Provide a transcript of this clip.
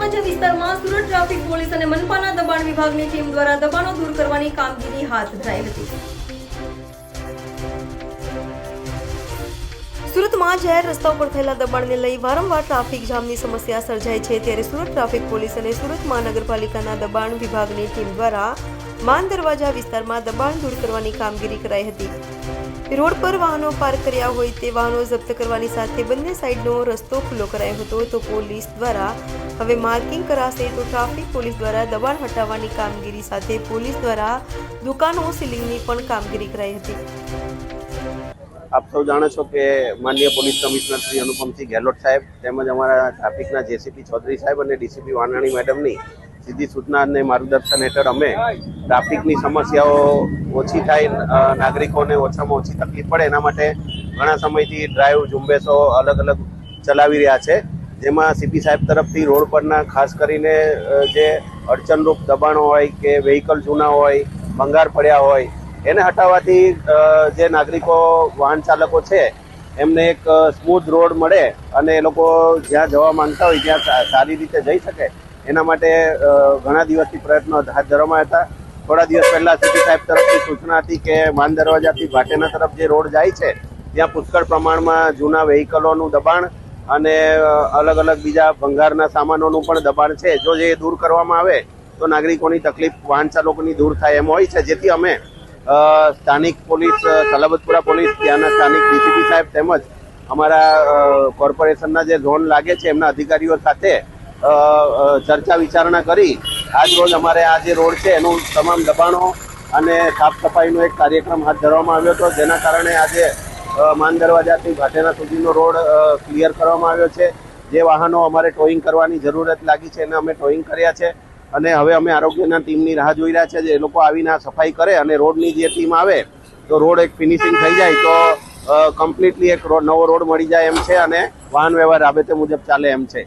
વિસ્તારમાં Surat traffic police અને મનપાના દબાણ વિભાગની ટીમ દ્વારા દબાણો દૂર કરવાની કામગીરી હાથ ધરાઈ હતી. સુરતમાં જાહેર રસ્તા પર થયેલા દબાણને લઈ વારંવાર ટ્રાફિક જામની સમસ્યા સર્જાય છે. ત્યારે સુરત ટ્રાફિક પોલીસ અને સુરત મહાનગરપાલિકાના દબાણ વિભાગની ટીમ દ્વારા માન દરવાજા વિસ્તારમાં દબાણ દૂર કરવાની કામગીરી કરાઈ હતી. રોડ પર વાહનો પાર્ક કર્યા હોય તે વાહનો જપ્ત કરવાની સાથે બંને સાઈડનો રસ્તો ખુલ્લો કરાયો હતો તો પોલીસ દ્વારા હવે માર્કિંગ કરાશે તો ટ્રાફિક પોલીસ દ્વારા દબાણ હટાવવાની કામગીરી સાથે પોલીસ દ્વારા દુકાનો સીલિંગની પણ કામગીરી કરાઈ હતી. આપ સૌ જાણો છો કે માન્ય પોલીસ કમિશનર શ્રી અનુપમસિંહ ગેહલોત સાહેબ તેમજ અમારા ટ્રાફિકના જેસીપી ચૌધરી સાહેબ અને ડીસીપી વાનાણી મેડમની સીધી સૂચના અને માર્ગદર્શન હેઠળ અમે ટ્રાફિકની સમસ્યાઓ ઓછી થાય નાગરિકોને ઓછામાં ઓછી તકલીફ પડે એના માટે ઘણા સમયથી ડ્રાઈવ ઝુંબેશો અલગ અલગ ચલાવી રહ્યા છે. જેમાં સીપી સાહેબ તરફથી રોડ પરના ખાસ કરીને જે અડચણરૂપ દબાણો હોય કે વેહિકલ જૂના હોય, ભંગાર પડ્યા હોય એને હટાવવાથી જે નાગરિકો, વાહન ચાલકો છે, એમને એક સ્મૂથ રોડ મળે અને એ લોકો જ્યાં જવા માંગતા હોય, ત્યાં સારી રીતે જઈ શકે. એના માટે ઘણા દિવસથી પ્રયત્નો હાથ ધરવામાં હતા. થોડા દિવસ પહેલા સીટી સાહેબ તરફથી સૂચના હતી કે માન દરવાજાથી ભાટેના તરફ જે રોડ જાય છે, ત્યાં પુષ્કળ પ્રમાણમાં જૂના વેહિકલોનું દબાણ અને અલગ અલગ બીજા ભંગારના સામાનોનું પણ દબાણ છે. જો જે દૂર કરવામાં આવે, તો નાગરિકોની તકલીફ વાહન ચાલકોની દૂર થાય એમ હોય છે. જેથી અમે સ્થાનિક પોલીસ સલાબતપુરા પોલીસ, ત્યાંના સ્થાનિક ડીસીપી સાહેબ તેમજ અમારા કોર્પોરેશનના જે ઝોન લાગે છે એમના અધિકારીઓ સાથે ચર્ચા વિચારણા કરી. આજ રોજ અમારે આ જે રોડ છે એનું તમામ દબાણો અને સાફ સફાઈનો એક કાર્યક્રમ હાથ ધરવામાં આવ્યો હતો. જેના કારણે આજે માન દરવાજાથી ભાટેના સુધીનો રોડ ક્લિયર કરવામાં આવ્યો છે. જે વાહનો અમારે ટોઈંગ કરવાની જરૂરત લાગી છે એને અમે ટોઈંગ કર્યા છે. અને હવે અમે આરોગ્યના ટીમની રાહ જોઈ રહ્યા છે જે એ લોકો આવીને સફાઈ કરે અને રોડની જે ટીમ આવે, તો રોડ એક ફિનિશિંગ થઈ જાય તો કમ્પ્લીટલી એક રોડ નવો રોડ મળી જાય એમ છે અને વાહન વ્યવહાર રાબેતે મુજબ ચાલે એમ છે.